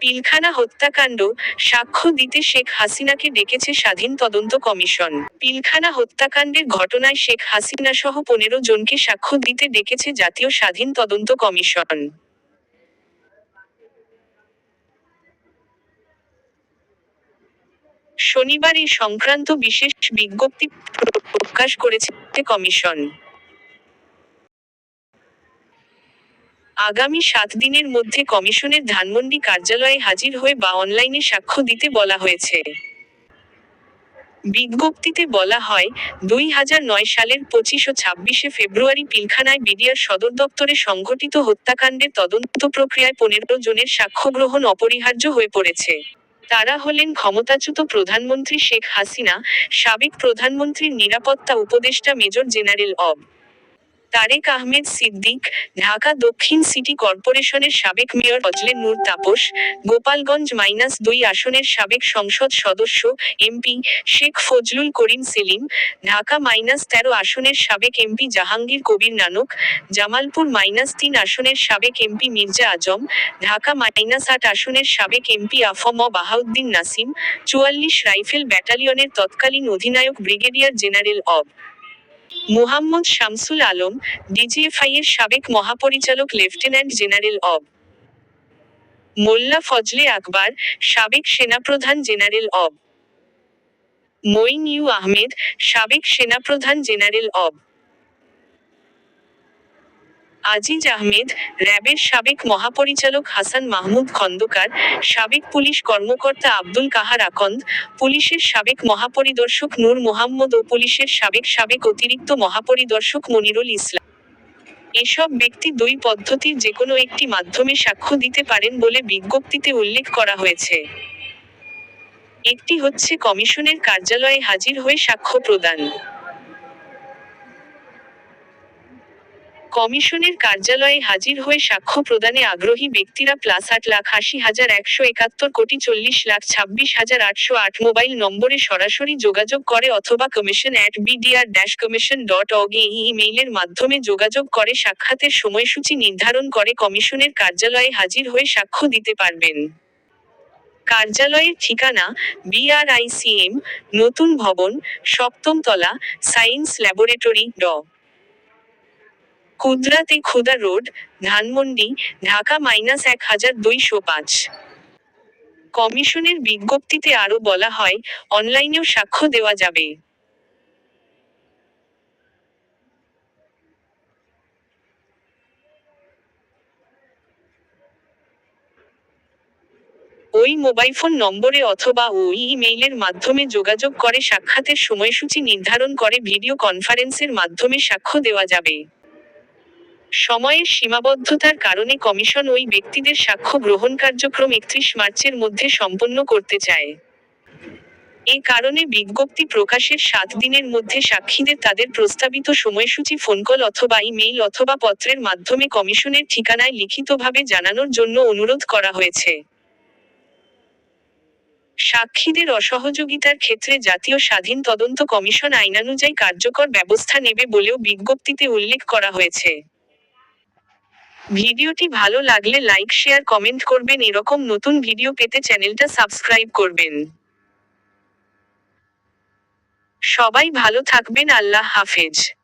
পিলখানা হত্যাকাণ্ড সাক্ষ্য দিতে শেখ হাসিনাকে ডেকেছে স্বাধীন তদন্ত কমিশন। পিলখানা হত্যাকাণ্ডের ঘটনায় শেখ হাসিনা সহ পনেরো জনকে সাক্ষ্য দিতে ডেকেছে জাতীয় স্বাধীন তদন্ত কমিশন। শনিবার এই সংক্রান্ত বিশেষ বিজ্ঞপ্তি প্রকাশ করেছে কমিশন। আগামী সাত দিনের মধ্যে কমিশনের ধানমন্ডি কার্যালয়ে হাজির হয়ে বা অনলাইনে সাক্ষ্য দিতে বলা হয়েছে। বিজ্ঞপ্তিতে বলা হয়, দুই হাজার নয় সালের পঁচিশ ও ছাব্বিশে ফেব্রুয়ারি পিলখানায় বিডিআর সদর দপ্তরে সংঘটিত হত্যাকাণ্ডের তদন্ত প্রক্রিয়ায় পনেরো জনের সাক্ষ্য গ্রহণ অপরিহার্য হয়ে পড়েছে। তারা হলেন ক্ষমতাচ্যুত প্রধানমন্ত্রী শেখ হাসিনা, সাবেক প্রধানমন্ত্রীর নিরাপত্তা উপদেষ্টা মেজর জেনারেল অব তারেক আহমেদ সিদ্দিক, ঢাকা দক্ষিণ সিটি কর্পোরেশনের সাবেক মেয়র ফজলে নূর তাপস, গোপালগঞ্জ মাইনাস দুই আসনের সাবেক সংসদ সদস্য এমপি শেখ ফজলুল করিম সেলিম, ঢাকা মাইনাস তেরো আসনের সাবেক এমপি জাহাঙ্গীর কবির নানক, জামালপুর মাইনাস তিন আসনের সাবেক এমপি মির্জা আজম, ঢাকা মাইনাস আট আসনের সাবেক এমপি আফম বাহাউদ্দিন নাসিম, চুয়াল্লিশ রাইফেল ব্যাটালিয়নের তৎকালীন অধিনায়ক ব্রিগেডিয়ার জেনারেল অব মুহাম্মদ শামসুল আলম ডিজিএফআই এর সাবেক মহাপরিচালক লেফটেন্যান্ট জেনারেল অব। মোল্লা ফজলে আকবর, সাবেক সেনাপ্রধান জেনারেল অব। মঈন ইউ আহমেদ, সাবেক সেনাপ্রধান জেনারেল অব। আজিজ আহমেদ, র্যাবের সাবেক মহাপরিচালক হাসান মাহমুদ খন্দকার, সাবেক পুলিশ কর্মকর্তা আব্দুল কাহার আকন্দ, পুলিশের সাবেক মহাপরিদর্শক নূর মোহাম্মদ ও পুলিশের সাবেক সাবেক অতিরিক্ত মহাপরিদর্শক মনিরুল ইসলাম। এসব ব্যক্তি দুই পদ্ধতির যেকোনো একটি মাধ্যমে সাক্ষ্য দিতে পারেন বলে বিজ্ঞপ্তিতে উল্লেখ করা হয়েছে। একটি হচ্ছে কমিশনের কার্যালয়ে হাজির হয়ে সাক্ষ্য প্রদান। কমিশনের কার্যালয়ে হাজির হয়ে সাক্ষ্য প্রদানে আগ্রহী ব্যক্তিরা প্লাস আট লাখ আশি হাজার একশো একাত্তর কোটি চল্লিশ লাখ ছাব্বিশ হাজার আটশো আট মোবাইল নম্বরে সরাসরি যোগাযোগ করে অথবা commission at BDR dash commission dot org এই ইমেইলের মাধ্যমে যোগাযোগ করে সাক্ষাতের সময়সূচি নির্ধারণ করে কমিশনের কার্যালয়ে হাজির হয়ে সাক্ষ্য দিতে পারবেন। কার্যালয়ের ঠিকানা বিআরআইসিএম, নতুন ভবন সপ্তম তলা সায়েন্স ল্যাবরেটরি, ড। কুদরাতে খুদা রোড, ধানমন্ডি, ঢাকা মাইনাস এক হাজার দুইশো পাঁচ। কমিশনের বিজ্ঞপ্তিতে আরও বলা হয়, অনলাইনেও সাক্ষ্য দেওয়া যাবে। ওই মোবাইল ফোন নম্বরে অথবা ওই ইমেইলের মাধ্যমে যোগাযোগ করে, সাক্ষাতের সময়সূচি নির্ধারণ করে, ভিডিও কনফারেন্সের মাধ্যমে সাক্ষ্য দেওয়া যাবে। সময়ের সীমাবদ্ধতার কারণে কমিশন ওই ব্যক্তিদের সাক্ষ্য গ্রহণ কার্যক্রম একত্রিশ মার্চের মধ্যে সম্পন্ন করতে চায়। এ কারণে বিজ্ঞপ্তি প্রকাশের সাত দিনের মধ্যে সাক্ষীদের তাদের প্রস্তাবিত সময়সূচি ফোনকল অথবা ইমেইল অথবা পত্রের মাধ্যমে কমিশনের ঠিকানায় লিখিতভাবে জানানোর জন্য অনুরোধ করা হয়েছে। সাক্ষীদের অসহযোগিতার ক্ষেত্রে জাতীয় স্বাধীন তদন্ত কমিশন আইনানুযায়ী কার্যকর ব্যবস্থা নেবে বলেও বিজ্ঞপ্তিতে উল্লেখ করা হয়েছে। ভিডিওটি ভালো লাগলে লাইক, শেয়ার, কমেন্ট করবেন। এরকম নতুন ভিডিও পেতে চ্যানেলটা সাবস্ক্রাইব করবেন। সবাই ভালো থাকবেন। আল্লাহ হাফেজ।